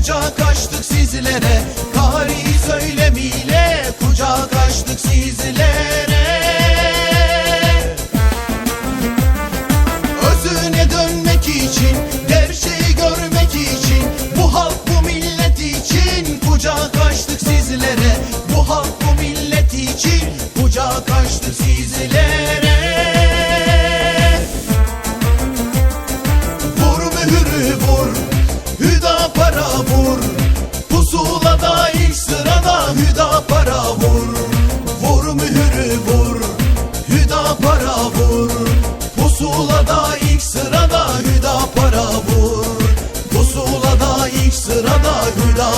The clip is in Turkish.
kucak açtık sizlere. Pusulada ilk sırada Hüda para vur. Pusulada ilk sırada Hüda